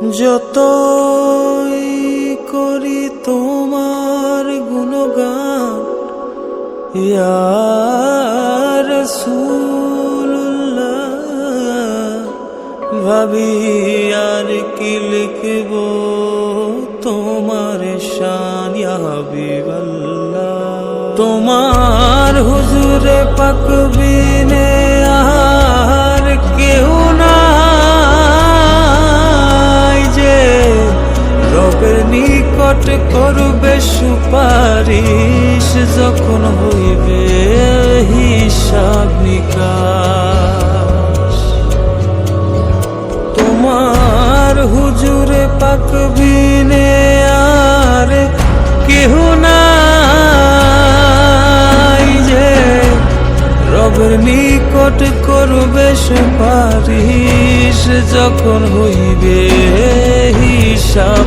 যতই করি তোমার গুণগান ভাবি আর কি লিখব তোমার শান তোমার হুজুরে পাকবিনে আর কেউ নিকট করবে সুপারিশ, যখন হইবে হিসাব নিকাশ। তোমার হুজুরে পাকবিনে আর কেহ নাই যে রবের নিকট করবে সুপারিশ, যখন হইবে হিসাব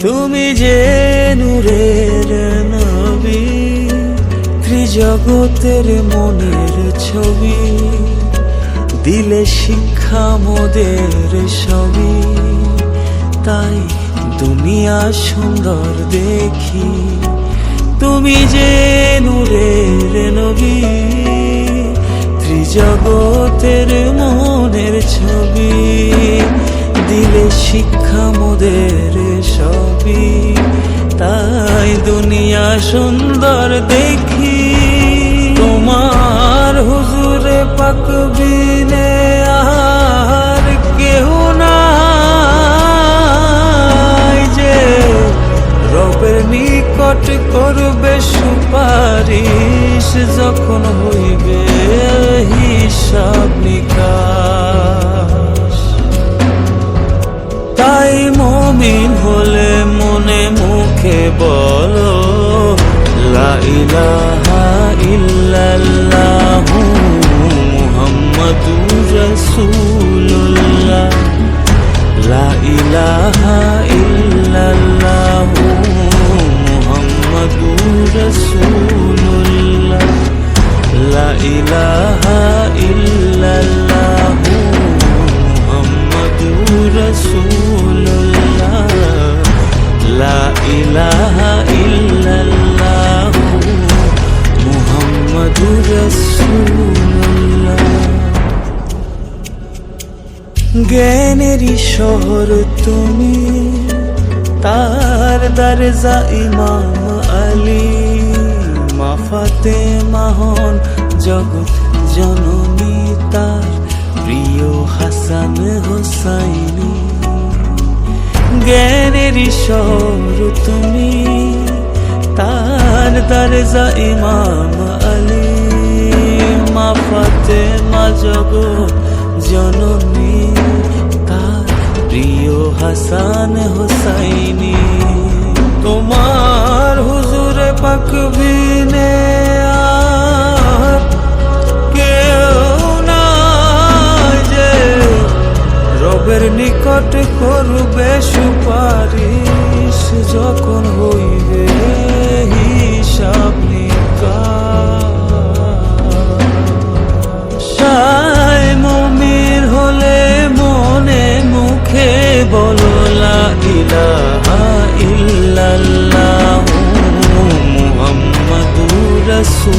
তুমি যে নূরের নবী, ত্রিজগতের মনের ছবি, দিলে শিক্ষা মোদের সবই। তাই দুনিয়া সুন্দর দেখি, তুমি যে নূরের নবী ত্রিজগতের মনের ছবি, দিলে শিক্ষা মোদের সবই। তাই দুনিয়া সুন্দর দেখি, তোমার হুজুরে পাকবিনে আর যে রবের নিকট করবে সুপারিশ, যখন হইবে হিসাব নিকাশ। তাই মমিন হলে মনে মুখে বলো, লা ইল্লাল্লাহু। ইলাহা ইল্লাল্লাহু মুহাম্মাদুর রাসূলুল্লাহ। লা ইলাহা ইল্লাল্লাহু মুহাম্মাদুর রাসূলুল্লাহ। জ্ঞানেরই শহর তুমি, তার দরজা ইমাম আলী। মাফাতে মাহন জগৎ জননী তার প্রিয় হাসান হোসাইনি। জ্ঞানেরই শহর তুমি, তার দরজা ইমাম আলী। মাফাতে মা জগৎ জননী তার প্রিয় হাসান হোসাইনি। তোমার হুজুরে পাকবিনে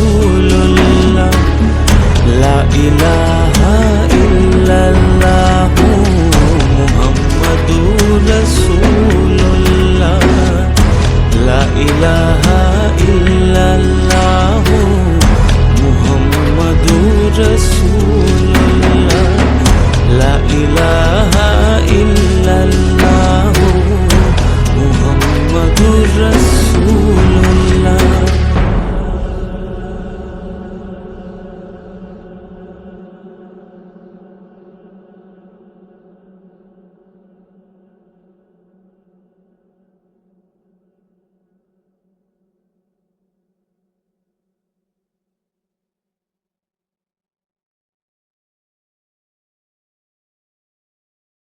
রসুল্লাহ লা ইলাহা ইল্লাল্লাহ মুহাম্মাদুর রসুল্লাহ লা ইলাহা ইল্লাল্লাহ মুহাম্মাদুর রসুল্লাহ লা ইলাহা ইল্লাল্লাহ।